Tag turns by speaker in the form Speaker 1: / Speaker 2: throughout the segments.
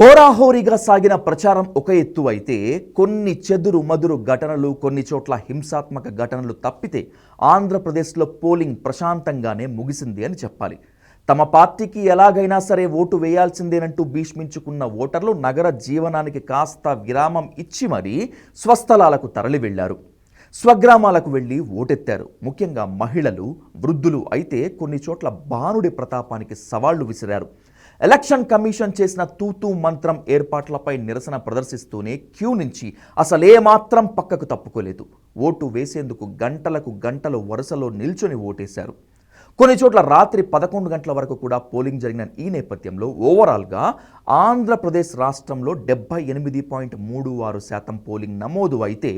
Speaker 1: హోరాహోరీగా సాగిన ప్రచారం ఒక ఎత్తు అయితే కొన్ని చెదురు మదురు ఘటనలు కొన్ని చోట్ల హింసాత్మక ఘటనలు తప్పితే ఆంధ్రప్రదేశ్లో పోలింగ్ ప్రశాంతంగానే ముగిసింది అని చెప్పాలి. తమ పార్టీకి ఎలాగైనా సరే ఓటు వేయాల్సిందేనంటూ భీష్మించుకున్న ఓటర్లు నగర జీవనానికి కాస్త విరామం ఇచ్చి మరీ స్వస్థలాలకు తరలి వెళ్ళారు స్వగ్రామాలకు వెళ్ళి ఓటెత్తారు. ముఖ్యంగా మహిళలు వృద్ధులు అయితే కొన్ని చోట్ల బాణుడి ప్రతాపానికి సవాళ్ళు విసిరారు. ఎలక్షన్ కమిషన్ చేసిన తూతూ మంత్రం ఏర్పాట్లపై నిరసన ప్రదర్శిస్తూనే క్యూ నుంచి అసలేమాత్రం పక్కకు తప్పుకోలేదు. ఓటు వేసేందుకు గంటలకు గంటలు వరుసలో నిల్చొని ఓటేశారు. కొన్ని చోట్ల రాత్రి పదకొండు గంటల వరకు కూడా పోలింగ్ జరిగిన ఈ నేపథ్యంలో ఓవరాల్గా ఆంధ్రప్రదేశ్ రాష్ట్రంలో డెబ్బై ఎనిమిది పాయింట్ మూడు ఆరు శాతం పోలింగ్ నమోదు అయితే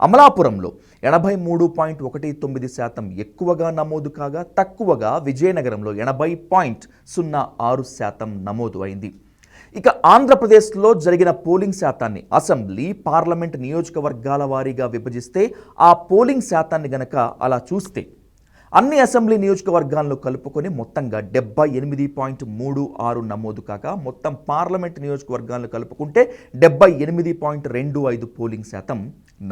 Speaker 1: అమలాపురంలో ఎనభై మూడు పాయింట్ ఒకటి తొమ్మిది శాతం ఎక్కువగా నమోదు కాగా తక్కువగా విజయనగరంలో ఎనభై పాయింట్ సున్నా ఆరు శాతం నమోదు అయింది. ఇక ఆంధ్రప్రదేశ్లో జరిగిన పోలింగ్ శాతాన్ని అసెంబ్లీ పార్లమెంట్ నియోజకవర్గాల వారీగా విభజిస్తే ఆ పోలింగ్ శాతాన్ని గనక అలా చూస్తే అన్ని అసెంబ్లీ నియోజకవర్గాలను కలుపుకొని మొత్తంగా డెబ్బై ఎనిమిది పాయింట్ మూడు ఆరు నమోదు కాగా మొత్తం పార్లమెంట్ నియోజకవర్గాలను కలుపుకుంటే డెబ్బై ఎనిమిది పాయింట్ రెండు ఐదు పోలింగ్ శాతం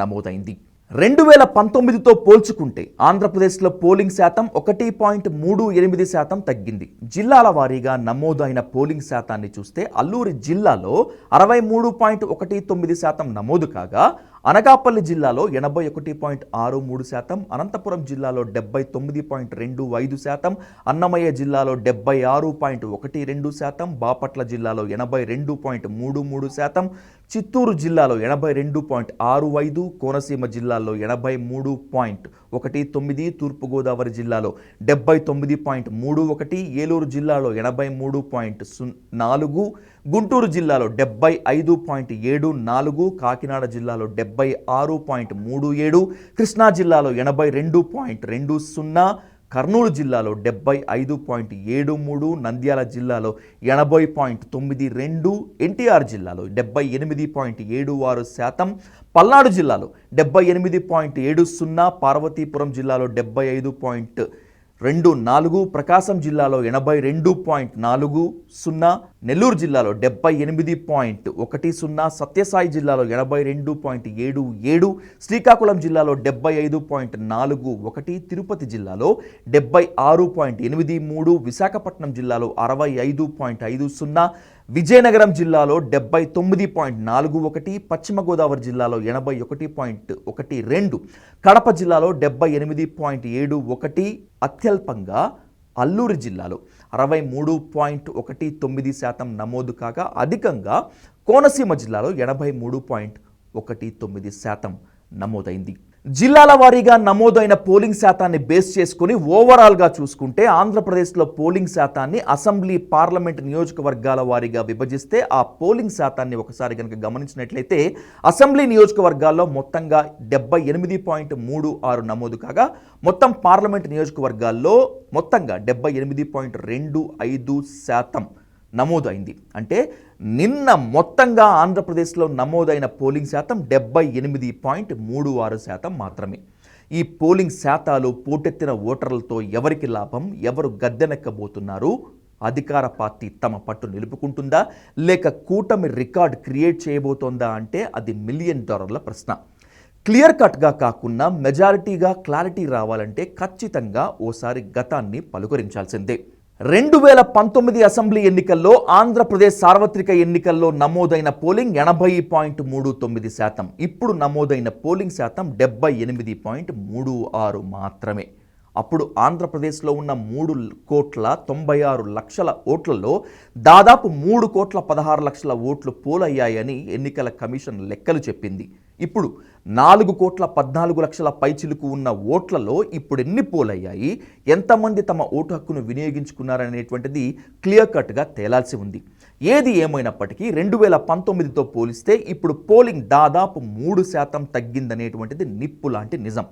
Speaker 1: నమోదైంది. రెండు వేల పంతొమ్మిదితో పోల్చుకుంటే ఆంధ్రప్రదేశ్లో పోలింగ్ శాతం ఒకటి పాయింట్ మూడు ఎనిమిది శాతం తగ్గింది. జిల్లాల వారీగా నమోదైన పోలింగ్ శాతాన్ని చూస్తే అల్లూరి జిల్లాలో అరవై మూడు పాయింట్ ఒకటి తొమ్మిది శాతం నమోదు కాగా అనకాపల్లి జిల్లాలో ఎనభై ఒకటి పాయింట్ ఆరు మూడు శాతం అనంతపురం జిల్లాలో డెబ్బై తొమ్మిది పాయింట్ రెండు ఐదు శాతం అన్నమయ్య జిల్లాలో డెబ్బై ఆరు పాయింట్ ఒకటి రెండు శాతం బాపట్ల జిల్లాలో ఎనభై రెండు పాయింట్ మూడు మూడు శాతం చిత్తూరు జిల్లాలో ఎనభై రెండు పాయింట్ ఆరు ఐదు కోనసీమ జిల్లాలో ఎనభై మూడు పాయింట్ ఒకటి తొమ్మిది తూర్పుగోదావరి జిల్లాలో డెబ్బై తొమ్మిది పాయింట్ మూడు ఒకటి ఏలూరు జిల్లాలో ఎనభై మూడు పాయింట్ నాలుగు గుంటూరు జిల్లాలో డెబ్బై ఐదు పాయింట్ ఏడు నాలుగు కాకినాడ జిల్లాలో డెబ్బై డెబ్బై ఆరు పాయింట్ మూడు ఏడు కృష్ణా జిల్లాలో ఎనభై రెండు పాయింట్ రెండు సున్నా కర్నూలు జిల్లాలో డెబ్బై ఐదు పాయింట్ ఏడు మూడు నంద్యాల జిల్లాలో ఎనభై పాయింట్ తొమ్మిది రెండు ఎన్టీఆర్ జిల్లాలో డెబ్బై ఎనిమిది పాయింట్ ఏడు ఆరు శాతం పల్నాడు జిల్లాలో డెబ్బై ఎనిమిది పాయింట్ ఏడు సున్నా పార్వతీపురం జిల్లాలో డెబ్బై ఐదు పాయింట్ రెండు నాలుగు ప్రకాశం జిల్లాలో ఎనభై రెండు పాయింట్ నాలుగు సున్నా నెల్లూరు జిల్లాలో డెబ్బై ఎనిమిది పాయింట్ ఒకటి సున్నా సత్యసాయి జిల్లాలో ఎనభై రెండు పాయింట్ ఏడు ఏడు శ్రీకాకుళం జిల్లాలో డెబ్బై ఐదు పాయింట్ నాలుగు ఒకటి తిరుపతి జిల్లాలో డెబ్బై ఆరు పాయింట్ ఎనిమిది మూడు విశాఖపట్నం జిల్లాలో అరవై ఐదు పాయింట్ ఐదు సున్నా విజయనగరం జిల్లాలో డెబ్బై తొమ్మిది పాయింట్ నాలుగు ఒకటి పశ్చిమ గోదావరి జిల్లాలో ఎనభై ఒకటి పాయింట్ ఒకటి రెండు కడప జిల్లాలో డెబ్బై ఎనిమిది పాయింట్ ఏడు ఒకటి అత్యల్పంగా అల్లూరి జిల్లాలో అరవై మూడు పాయింట్ ఒకటి తొమ్మిది శాతం నమోదు కాగా అధికంగా కోనసీమ జిల్లాలో ఎనభై మూడు పాయింట్ ఒకటి తొమ్మిది శాతం నమోదైంది. జిల్లాల వారీగా నమోదైన పోలింగ్ శాతాన్ని బేస్ చేసుకుని ఓవరాల్గా చూసుకుంటే ఆంధ్రప్రదేశ్లో పోలింగ్ శాతాన్ని అసెంబ్లీ పార్లమెంట్ నియోజకవర్గాల వారీగా విభజిస్తే ఆ పోలింగ్ శాతాన్ని ఒకసారి కనుక గమనించినట్లయితే అసెంబ్లీ నియోజకవర్గాల్లో మొత్తంగా డెబ్బై ఎనిమిది పాయింట్ మూడు ఆరు నమోదు కాగా మొత్తం పార్లమెంట్ నియోజకవర్గాల్లో మొత్తంగా డెబ్బై ఎనిమిది పాయింట్ రెండు ఐదు శాతం నమోదైంది. అంటే నిన్న మొత్తంగా ఆంధ్రప్రదేశ్లో నమోదైన పోలింగ్ శాతం డెబ్బై ఎనిమిది పాయింట్ మూడు ఆరు శాతం మాత్రమే. ఈ పోలింగ్ శాతాలు పోటెత్తిన ఓటర్లతో ఎవరికి లాభం ఎవరు గద్దెనెక్కబోతున్నారు అధికార పార్టీ తమ పట్టు నిలుపుకుంటుందా లేక కూటమి రికార్డ్ క్రియేట్ చేయబోతోందా అంటే అది మిలియన్ డాలర్ల ప్రశ్న. క్లియర్ కట్గా కాకుండా మెజారిటీగా క్లారిటీ రావాలంటే ఖచ్చితంగా ఓసారి గతాన్ని పలుకరించాల్సిందే. రెండు వేల పంతొమ్మిది అసెంబ్లీ ఎన్నికల్లో ఆంధ్రప్రదేశ్ సార్వత్రిక ఎన్నికల్లో నమోదైన పోలింగ్ ఎనభై పాయింట్ మూడు తొమ్మిది శాతం. ఇప్పుడు నమోదైన పోలింగ్ శాతం డెబ్బై ఎనిమిది పాయింట్ మూడు ఆరు మాత్రమే. అప్పుడు ఆంధ్రప్రదేశ్లో ఉన్న మూడు కోట్ల తొంభై ఆరు లక్షల ఓట్లలో దాదాపు మూడు కోట్ల పదహారు లక్షల ఓట్లు పోలయ్యాయని ఎన్నికల కమిషన్ లెక్కలు చెప్పింది. ఇప్పుడు నాలుగు కోట్ల పద్నాలుగు లక్షల పైచిలుకు ఉన్న ఓట్లలో ఇప్పుడు ఎన్ని పోలయ్యాయి? ఎంతమంది తమ ఓటు హక్కును వినియోగించుకున్నారనేటువంటిది క్లియర్ కట్గా తేలాల్సి ఉంది. ఏది ఏమైనప్పటికీ రెండు వేల పంతొమ్మిదితో పోలిస్తే ఇప్పుడు పోలింగ్ దాదాపు మూడు శాతం తగ్గిందనేటువంటిది నిప్పు లాంటి నిజం.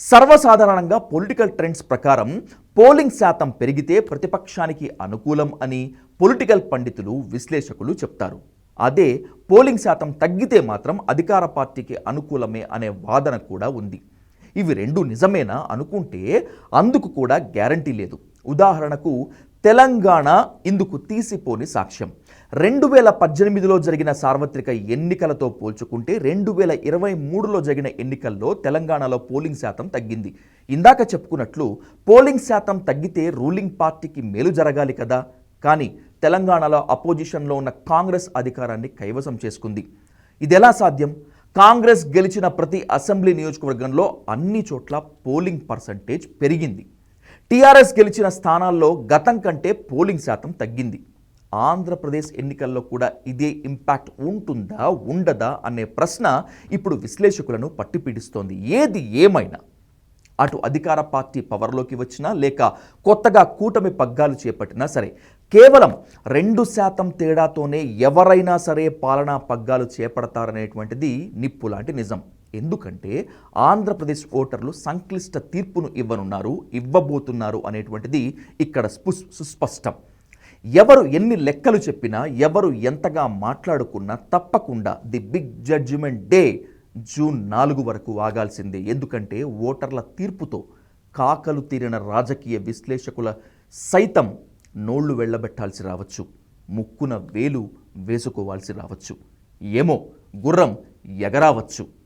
Speaker 1: సర్వసాధారణంగా పొలిటికల్ ట్రెండ్స్ ప్రకారం పోలింగ్ శాతం పెరిగితే ప్రతిపక్షానికి అనుకూలం అని పొలిటికల్ పండితులు విశ్లేషకులు చెప్తారు. అదే పోలింగ్ శాతం తగ్గితే మాత్రం అధికార పార్టీకి అనుకూలమే అనే వాదన కూడా ఉంది. ఇవి రెండు నిజమేనా అనుకుంటే అందుకు కూడా గ్యారంటీ లేదు. ఉదాహరణకు తెలంగాణ ఇందుకు తీసిపోని సాక్ష్యం. రెండు వేల పద్దెనిమిదిలో జరిగిన సార్వత్రిక ఎన్నికలతో పోల్చుకుంటే రెండు వేల ఇరవై మూడులో జరిగిన ఎన్నికల్లో తెలంగాణలో పోలింగ్ శాతం తగ్గింది. ఇందాక చెప్పుకున్నట్లు పోలింగ్ శాతం తగ్గితే రూలింగ్ పార్టీకి మేలు జరగాలి కదా. కానీ తెలంగాణలో అపోజిషన్లో ఉన్న కాంగ్రెస్ అధికారాన్ని కైవసం చేసుకుంది. ఇది ఎలా సాధ్యం? కాంగ్రెస్ గెలిచిన ప్రతి అసెంబ్లీ నియోజకవర్గంలో అన్ని చోట్ల పోలింగ్ పర్సంటేజ్ పెరిగింది. టీఆర్ఎస్ గెలిచిన స్థానాల్లో గతం కంటే పోలింగ్ శాతం తగ్గింది. ఆంధ్రప్రదేశ్ ఎన్నికల్లో కూడా ఇదే ఇంపాక్ట్ ఉంటుందా ఉండదా అనే ప్రశ్న ఇప్పుడు విశ్లేషకులను పట్టిపీడిస్తోంది. ఏది ఏమైనా? అటు అధికార పార్టీ పవర్లోకి వచ్చినా లేక కొత్తగా కూటమి పగ్గాలు చేపట్టినా సరే కేవలం రెండు శాతం తేడాతోనే ఎవరైనా సరే పాలనా పగ్గాలు చేపడతారనేటువంటిది నిప్పు లాంటి నిజం. ఎందుకంటే ఆంధ్రప్రదేశ్ ఓటర్లు సంక్లిష్ట తీర్పును ఇవ్వనున్నారు ఇవ్వబోతున్నారు అనేటువంటిది ఇక్కడ సుస్పష్టం. ఎవరు ఎన్ని లెక్కలు చెప్పినా ఎవరు ఎంతగా మాట్లాడుకున్నా తప్పకుండా the big judgement day June నాలుగు వరకు ఆగాల్సిందే. ఎందుకంటే ఓటర్ల తీర్పుతో కాకలు తీరిన రాజకీయ విశ్లేషకుల సైతం నోళ్ళు వెళ్ళబెట్టాల్సి రావచ్చు. ముక్కున వేలు వేసుకోవాల్సి రావచ్చు. ఏమో గుర్రం ఎగరావచ్చు.